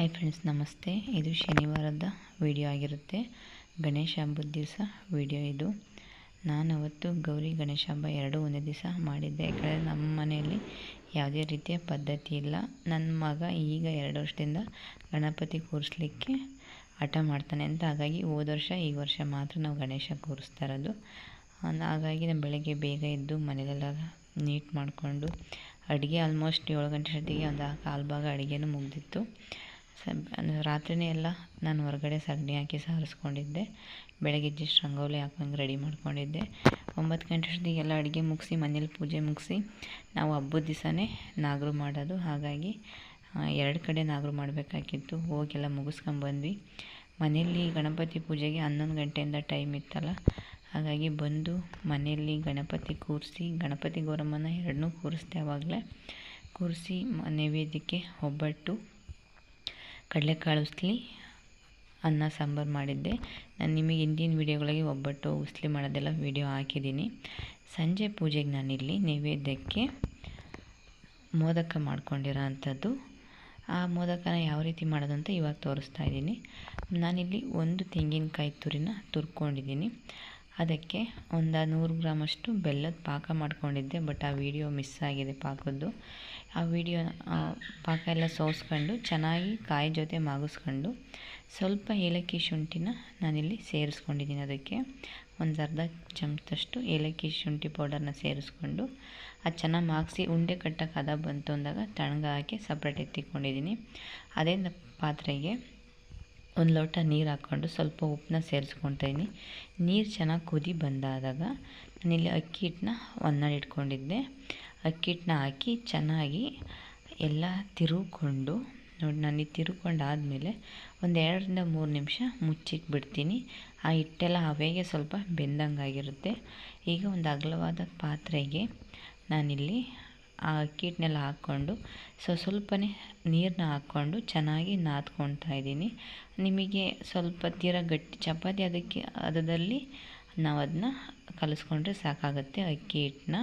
Hi friends ನಮಸ್ತೆ. ಇದು ಶನಿವಾರದ video ಆಗಿರುತ್ತೆ. ಗಣೇಶ ಹಬ್ಬದ ದಿವಸ ವಿಡಿಯೋ ಇದು. ನಾನು ಅವತ್ತು ಗೌರಿ ಗಣೇಶ ಹಬ್ಬ ಎರಡೂ ಒಂದೇ ದಿವಸ ಮಾಡಿದ್ದೆ. ಯಾಕಂದರೆ ನಮ್ಮ ಮನೆಯಲ್ಲಿ ಯಾವುದೇ ರೀತಿಯ ಪದ್ಧತಿ ಇಲ್ಲ. ನನ್ನ ಮಗ ಈಗ ಎರಡು ವರ್ಷದಿಂದ ಗಣಪತಿ ಕೂರಿಸ್ಲಿಕ್ಕೆ ಹಠ ಮಾಡ್ತಾನೆ ಅಂತ. ಹಾಗಾಗಿ ಹೋದ ವರ್ಷ, ಈ ವರ್ಷ ಮಾತ್ರ ನಾವು ಗಣೇಶ ಕೂರಿಸ್ತಾ ಇರೋದು. ಹಾಗಾಗಿ ನಾನು ಬೆಳಗ್ಗೆ ಬೇಗ ಎದ್ದು ಮನೆಯಲ್ಲೆಲ್ಲ ನೀಟ್ ಮಾಡಿಕೊಂಡು ಅಡುಗೆ ಆಲ್ಮೋಸ್ಟ್ ಏಳು ಗಂಟೆ ಅಷ್ಟೊತ್ತಿಗೆ ಒಂದು ಕಾಲು ಭಾಗ ಅಡುಗೆನೂ ಮುಗಿದಿತ್ತು. ಸ ರಾತ್ರಿಯೇ ಎಲ್ಲ ನಾನು ಹೊರಗಡೆ ಸಗಣಿ ಹಾಕಿ ಸಾರಿಸ್ಕೊಂಡಿದ್ದೆ. ಬೆಳಗ್ಗೆ ಜಸ್ಟ್ ರಂಗೋಲಿ ಹಾಕಂಗೆ ರೆಡಿ ಮಾಡ್ಕೊಂಡಿದ್ದೆ. ಒಂಬತ್ತು ಗಂಟೆ ಅಷ್ಟೊತ್ತಿಗೆಲ್ಲ ಅಡುಗೆ ಮುಗಿಸಿ, ಮನೇಲಿ ಪೂಜೆ ಮುಗಿಸಿ, ನಾವು ಹಬ್ಬದ ದಿವಸನೇ ನಾಗರು ಮಾಡೋದು. ಹಾಗಾಗಿ ಎರಡು ಕಡೆ ನಾಗರು ಮಾಡಬೇಕಾಗಿತ್ತು. ಹೋಗೆಲ್ಲ ಮುಗಿಸ್ಕೊಂಬಂದ್ವಿ ಮನೆಯಲ್ಲಿ ಗಣಪತಿ ಪೂಜೆಗೆ ಹನ್ನೊಂದು ಗಂಟೆಯಿಂದ ಟೈಮ್ ಇತ್ತಲ್ಲ. ಹಾಗಾಗಿ ಬಂದು ಮನೆಯಲ್ಲಿ ಗಣಪತಿ ಕೂರಿಸಿ, ಗಣಪತಿ ಗೌರಮ್ಮನ ಎರಡನ್ನೂ ಕೂರಿಸ್ದೆ ಆವಾಗಲೇ ಕೂರಿಸಿ ನೈವೇದ್ಯಕ್ಕೆ ಒಬ್ಬಟ್ಟು ಕಡಲೆಕಾಳು ಉಸ್ಲಿ ಅನ್ನ, ಸಾಂಬಾರು ಮಾಡಿದ್ದೆ. ನಾನು ನಿಮಗೆ ಹಿಂದಿನ ವೀಡಿಯೋಗಳಿಗೆ ಒಬ್ಬಟ್ಟು ಉಸ್ಲಿ ಮಾಡೋದೆಲ್ಲ ವೀಡಿಯೋ ಹಾಕಿದ್ದೀನಿ. ಸಂಜೆ ಪೂಜೆಗೆ ನಾನಿಲ್ಲಿ ನೈವೇದ್ಯಕ್ಕೆ ಮೋದಕ ಮಾಡ್ಕೊಂಡಿರೋ ಅಂಥದ್ದು. ಆ ಮೋದಕನ ಯಾವ ರೀತಿ ಮಾಡೋದು ಅಂತ ಇವಾಗ ತೋರಿಸ್ತಾ ಇದ್ದೀನಿ. ನಾನಿಲ್ಲಿ ಒಂದು ತೆಂಗಿನಕಾಯಿ ತುರಿನ ತುರ್ಕೊಂಡಿದ್ದೀನಿ. ಅದಕ್ಕೆ ಒಂದು ನೂರು ಗ್ರಾಮಷ್ಟು ಬೆಲ್ಲದ ಪಾಕ ಮಾಡ್ಕೊಂಡಿದ್ದೆ ಬಟ್ ಆ ವಿಡಿಯೋ ಮಿಸ್ ಆಗಿದೆ ಪಾಕದ್ದು. ಆ ವಿಡಿಯೋ ಪಾಕ ಎಲ್ಲ ಸೋಸ್ಕೊಂಡು, ಚೆನ್ನಾಗಿ ಕಾಯಿ ಜೊತೆ ಮಾಗಿಸ್ಕೊಂಡು, ಸ್ವಲ್ಪ ಏಲಕ್ಕಿ ಶುಂಠಿನ ನಾನಿಲ್ಲಿ ಸೇರಿಸ್ಕೊಂಡಿದ್ದೀನಿ ಅದಕ್ಕೆ. ಒಂದು ಅರ್ಧ ಚಮಚದಷ್ಟು ಏಲಕ್ಕಿ ಶುಂಠಿ ಪೌಡರ್ನ ಸೇರಿಸ್ಕೊಂಡು, ಅದು ಚೆನ್ನಾಗಿ ಮಾಗಿಸಿ ಉಂಡೆ ಕಟ್ಟಕ್ಕೆ ಹದ ಬಂತು ಅಂದಾಗ ತಣ್ಣಗೆ ಹಾಕಿ ಸಪ್ರೇಟ್ ಎತ್ತಿಕೊಂಡಿದ್ದೀನಿ. ಅದೇ ಪಾತ್ರೆಗೆ ಒಂದು ಲೋಟ ನೀರು ಹಾಕ್ಕೊಂಡು ಸ್ವಲ್ಪ ಉಪ್ಪನ್ನ ಸೇರಿಸ್ಕೊತಾಯಿದ್ದೀನಿ ನೀರು ಚೆನ್ನಾಗಿ ಕುದಿ ಬಂದಾದಾಗ ನಾನಿಲ್ಲಿ ಅಕ್ಕಿ ಹಿಟ್ಟನ್ನ ಒಂದೆರಡು ಇಟ್ಕೊಂಡಿದ್ದೆ. ಅಕ್ಕಿ ಹಿಟ್ಟನ್ನ ಹಾಕಿ ಚೆನ್ನಾಗಿ ಎಲ್ಲ ತಿರುಕೊಂಡು ನೋಡಿ ನಾನು ತಿರುಗ್ಕೊಂಡು ಆದಮೇಲೆ ಒಂದು ಎರಡರಿಂದ ಮೂರು ನಿಮಿಷ ಮುಚ್ಚಿಟ್ಬಿಡ್ತೀನಿ ಆ ಹಿಟ್ಟೆಲ್ಲ ಹವೆಗೆ ಸ್ವಲ್ಪ ಬೆಂದಂಗಾಗಿರುತ್ತೆ. ಈಗ ಒಂದು ಅಗಲವಾದ ಪಾತ್ರೆಗೆ ನಾನಿಲ್ಲಿ ಆ ಅಕ್ಕಿ ಹಿಟ್ಟನ್ನೆಲ್ಲ ಹಾಕ್ಕೊಂಡು, ಸೊ ಸ್ವಲ್ಪನೇ ನೀರನ್ನ ಹಾಕ್ಕೊಂಡು ಚೆನ್ನಾಗಿ ನಾದ್ಕೊಳ್ತಾ ಇದ್ದೀನಿ. ನಿಮಗೆ ಸ್ವಲ್ಪ ತೀರ ಗಟ್ಟಿ ಚಪಾತಿ ಅದಕ್ಕೆ, ಅದರಲ್ಲಿ ನಾವು ಅದನ್ನ ಕಲಿಸ್ಕೊಂಡ್ರೆ ಸಾಕಾಗುತ್ತೆ ಅಕ್ಕಿ ಹಿಟ್ಟನ್ನ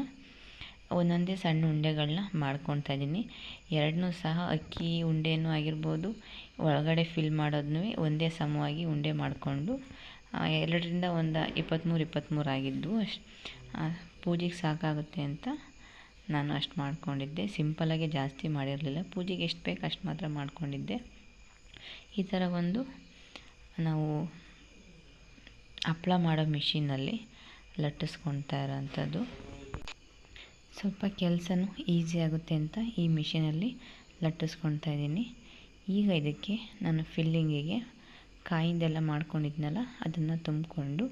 ಒಂದೊಂದೇ ಸಣ್ಣ ಉಂಡೆಗಳನ್ನ ಮಾಡ್ಕೊಳ್ತಾ ಇದ್ದೀನಿ. ಎರಡನ್ನೂ ಸಹ ಅಕ್ಕಿ ಉಂಡೆನೂ ಆಗಿರ್ಬೋದು, ಒಳಗಡೆ ಫಿಲ್ ಮಾಡೋದನ್ನೂ ಒಂದೇ ಸಮವಾಗಿ ಉಂಡೆ ಮಾಡಿಕೊಂಡು ಎರಡರಿಂದ ಒಂದು ಇಪ್ಪತ್ತ್ಮೂರು ಇಪ್ಪತ್ತ್ಮೂರು ಆಗಿದ್ದು ಅಷ್ಟು. ಪೂಜೆಗೆ ಸಾಕಾಗುತ್ತೆ ಅಂತ ನಾನು ಅಷ್ಟು ಮಾಡ್ಕೊಂಡಿದ್ದೆ. ಸಿಂಪಲಾಗಿ ಜಾಸ್ತಿ ಮಾಡಿರಲಿಲ್ಲ. ಪೂಜೆಗೆ ಎಷ್ಟು ಬೇಕು ಅಷ್ಟು ಮಾತ್ರ ಮಾಡ್ಕೊಂಡಿದ್ದೆ. ಈ ಥರ ಒಂದು ನಾವು ಹಪ್ಪಳ ಮಾಡೋ ಮಿಷಿನಲ್ಲಿ ಲಟ್ಟಿಸ್ಕೊಳ್ತಾ ಇರೋಂಥದ್ದು. ಸ್ವಲ್ಪ ಕೆಲಸನೂ ಈಸಿ ಆಗುತ್ತೆ ಅಂತ ಈ ಮಿಷಿನಲ್ಲಿ ಲಟ್ಟಿಸ್ಕೊಳ್ತಾ ಇದ್ದೀನಿ. ಈಗ ಇದಕ್ಕೆ ನಾನು ಫಿಲ್ಲಿಂಗಿಗೆ ಕಾಯಿಂದೆಲ್ಲ ಮಾಡ್ಕೊಂಡಿದ್ನಲ್ಲ, ಅದನ್ನು ತುಂಬಿಕೊಂಡು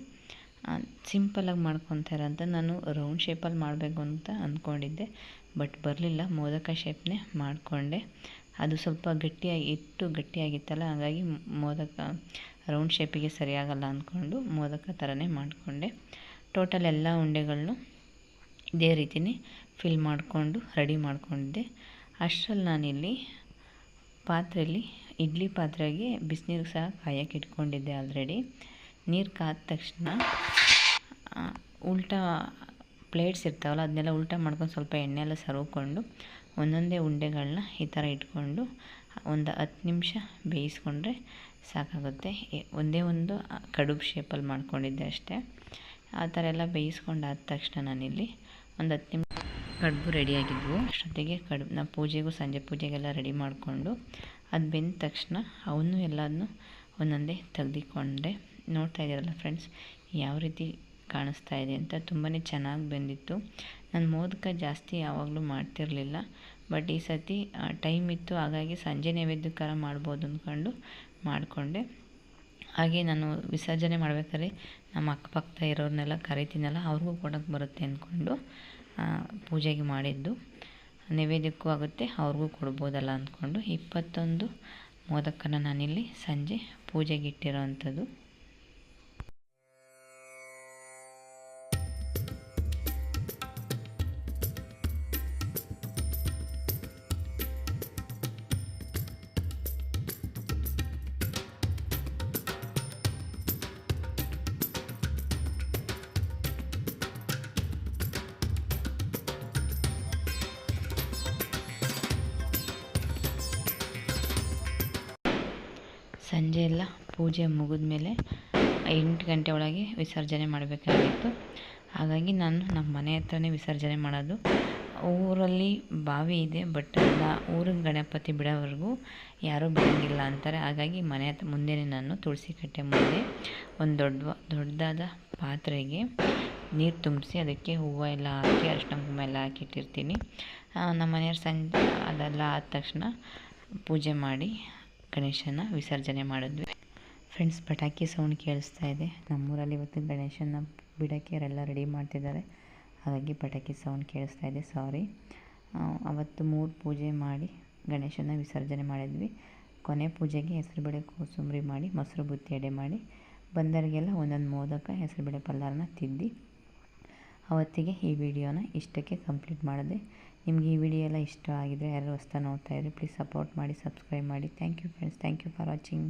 ಸಿಂಪಲಾಗಿ ಮಾಡ್ಕೊತಾರೆ ಅಂತ ನಾನು ರೌಂಡ್ ಶೇಪಲ್ಲಿ ಮಾಡಬೇಕು ಅಂತ ಅಂದ್ಕೊಂಡಿದ್ದೆ ಬಟ್ ಬರಲಿಲ್ಲ. ಮೋದಕ ಶೇಪ್ನೇ ಮಾಡಿಕೊಂಡೆ. ಅದು ಸ್ವಲ್ಪ ಗಟ್ಟಿಯಾಗಿ ಇಟ್ಟು ಗಟ್ಟಿಯಾಗಿತ್ತಲ್ಲ, ಹಾಗಾಗಿ ಮೋದಕ ರೌಂಡ್ ಶೇಪಿಗೆ ಸರಿಯಾಗಲ್ಲ ಅಂದ್ಕೊಂಡು ಮೋದಕ ಥರನೇ ಮಾಡಿಕೊಂಡೆ. ಟೋಟಲ್ ಎಲ್ಲ ಉಂಡೆಗಳನ್ನು ಇದೇ ರೀತಿಯೇ ಫಿಲ್ ಮಾಡಿಕೊಂಡು ರೆಡಿ ಮಾಡಿಕೊಂಡಿದ್ದೆ. ಅಷ್ಟರಲ್ಲಿ ನಾನಿಲ್ಲಿ ಪಾತ್ರೆಯಲ್ಲಿ ಇಡ್ಲಿ ಪಾತ್ರೆಗೆ ಬಿಸಿನೀರು ಸಹ ಕಾಯಕ್ಕೆ ಇಟ್ಕೊಂಡಿದ್ದೆ ಆಲ್ರೆಡಿ ನೀರು ಕಾದ ತಕ್ಷಣ ಉಲ್ಟಾ ಪ್ಲೇಟ್ಸ್ ಇರ್ತಾವಲ್ಲ, ಅದನ್ನೆಲ್ಲ ಉಲ್ಟಾ ಮಾಡ್ಕೊಂಡು ಸ್ವಲ್ಪ ಎಣ್ಣೆ ಎಲ್ಲ ಒಂದೊಂದೇ ಉಂಡೆಗಳನ್ನ ಈ ಥರ ಇಟ್ಕೊಂಡು ಒಂದು ಹತ್ತು ನಿಮಿಷ ಬೇಯಿಸ್ಕೊಂಡ್ರೆ ಸಾಕಾಗುತ್ತೆ. ಒಂದೇ ಒಂದು ಕಡುಬು ಶೇಪಲ್ಲಿ ಮಾಡ್ಕೊಂಡಿದ್ದೆ ಅಷ್ಟೇ. ಆ ಥರ ಎಲ್ಲ ಬೇಯಿಸ್ಕೊಂಡು ಆದ ತಕ್ಷಣ ನಾನಿಲ್ಲಿ ಒಂದು ಹತ್ತು ನಿಮಿಷ ಕಡುಬು ರೆಡಿಯಾಗಿದ್ವು ಅಷ್ಟೊತ್ತಿಗೆ ಕಡುಬು ನಾ ಪೂಜೆಗೂ ಸಂಜೆ ಪೂಜೆಗೆಲ್ಲ ರೆಡಿ ಮಾಡಿಕೊಂಡು ಅದು ಬೆಂದ ತಕ್ಷಣ ಅವನ್ನೂ ಎಲ್ಲದನ್ನೂ ಒಂದೊಂದೇ ತೆಗ್ದಿಕೊಂಡೆ. ನೋಡ್ತಾ ಇದ್ದೀರಲ್ಲ ಫ್ರೆಂಡ್ಸ್ ಯಾವ ರೀತಿ ಕಾಣಿಸ್ತಾ ಇದೆ ಅಂತ ತುಂಬಾ ಚೆನ್ನಾಗಿ ಬಂದಿತ್ತು. ನಾನು ಮೋದಕ ಜಾಸ್ತಿ ಯಾವಾಗಲೂ ಮಾಡ್ತಿರಲಿಲ್ಲ ಬಟ್ ಈ ಸತಿ ಟೈಮ್ ಇತ್ತು, ಹಾಗಾಗಿ ಸಂಜೆ ನೈವೇದ್ಯಕಾರ ಮಾಡ್ಬೋದು ಅಂದ್ಕೊಂಡು ಮಾಡಿಕೊಂಡೆ. ಹಾಗೆ ನಾನು ವಿಸರ್ಜನೆ ಮಾಡ್ಬೇಕಾದ್ರೆ ನಮ್ಮ ಅಕ್ಕಪಕ್ಕ ಇರೋರನ್ನೆಲ್ಲ ಕರಿತೀನಲ್ಲ, ಅವ್ರಿಗೂ ಕೊಡೋಕ್ಕೆ ಬರುತ್ತೆ ಅಂದ್ಕೊಂಡು ಪೂಜೆಗೆ ಮಾಡಿದ್ದು. ನೈವೇದ್ಯಕ್ಕೂ ಆಗುತ್ತೆ, ಅವ್ರಿಗೂ ಕೊಡ್ಬೋದಲ್ಲ ಅಂದ್ಕೊಂಡು ಇಪ್ಪತ್ತೊಂದು ಮೋದಕನ ನಾನಿಲ್ಲಿ ಸಂಜೆ ಪೂಜೆಗೆ ಇಟ್ಟಿರೋ ಅಂಥದ್ದು ಸಂಜೆ ಎಲ್ಲ ಪೂಜೆ ಮುಗಿದ ಮೇಲೆ ಎಂಟು ಗಂಟೆ ಒಳಗೆ ವಿಸರ್ಜನೆ ಮಾಡಬೇಕಾಗಿತ್ತು. ಹಾಗಾಗಿ ನಾನು ನಮ್ಮ ಮನೆ ಹತ್ರನೇ ವಿಸರ್ಜನೆ ಮಾಡೋದು. ಊರಲ್ಲಿ ಬಾವಿ ಇದೆ ಬಟ್ ಅಲ್ಲ, ಊರಿನ ಗಣಪತಿ ಬಿಡೋವರೆಗೂ ಯಾರೂ ಬಿಡೋಂಗಿಲ್ಲ ಅಂತಾರೆ. ಹಾಗಾಗಿ ಮನೆ ಹತ್ರ ಮುಂದೆನೇ ನಾನು ತುಳಸಿ ಕಟ್ಟೆ ಮುಂದೆ ಒಂದು ದೊಡ್ಡ ದೊಡ್ಡದಾದ ಪಾತ್ರೆಗೆ ನೀರು ತುಂಬಿಸಿ ಅದಕ್ಕೆ ಹೂವು ಎಲ್ಲ ಹಾಕಿ ಅರಿಶಿನ ಕುಂಕುಮ ಎಲ್ಲ ಹಾಕಿಟ್ಟಿರ್ತೀನಿ ನಮ್ಮ ಮನೆಯವ್ರು ಸಂಜೆ, ಅದೆಲ್ಲ ಆದ ತಕ್ಷಣ ಪೂಜೆ ಮಾಡಿ ಗಣೇಶನ ವಿಸರ್ಜನೆ ಮಾಡಿದ್ವಿ. ಫ್ರೆಂಡ್ಸ್ ಪಟಾಕಿ ಸೌಂಡ್ ಕೇಳಿಸ್ತಾ ಇದೆ. ನಮ್ಮೂರಲ್ಲಿ ಇವತ್ತು ಗಣೇಶನ ಬಿಡೋಕ್ಕೆ ಅವರೆಲ್ಲ ರೆಡಿ ಮಾಡ್ತಿದ್ದಾರೆ, ಹಾಗಾಗಿ ಪಟಾಕಿ ಸೌಂಡ್ ಕೇಳಿಸ್ತಾ ಇದೆ. ಸಾರಿ ಅವತ್ತು ಮೂರು ಪೂಜೆ ಮಾಡಿ ಗಣೇಶನ ವಿಸರ್ಜನೆ ಮಾಡಿದ್ವಿ. ಕೊನೆ ಪೂಜೆಗೆ ಹೆಸರುಬೇಳೆ ಕೋಸಂಬರಿ ಮಾಡಿ, ಮೊಸರು ಬುತ್ತಿ ಎಡೆ ಮಾಡಿ ಬಂದವರಿಗೆಲ್ಲ ಒಂದೊಂದು ಮೋದಕ ಹೆಸರುಬೇಳೆ ಪಲ್ಲಾರನ್ನ ತಿದ್ದಿ ಅವತ್ತಿಗೆ ಈ ವಿಡಿಯೋನ ಇಷ್ಟಕ್ಕೆ ಕಂಪ್ಲೀಟ್ ಮಾಡಿದೆ. ನಿಮಗೆ ಈ ವಿಡಿಯೋ ಎಲ್ಲ ಇಷ್ಟ ಆಗಿದರೆ ಯಾರು ಹೊಸ್ತಾ ನೋಡ್ತಾ ಇದ್ದರೆ ಪ್ಲೀಸ್ ಸಪೋರ್ಟ್ ಮಾಡಿ ಸಬ್ಸ್ಕ್ರೈಬ್ ಮಾಡಿ. Thank you friends thank you for watching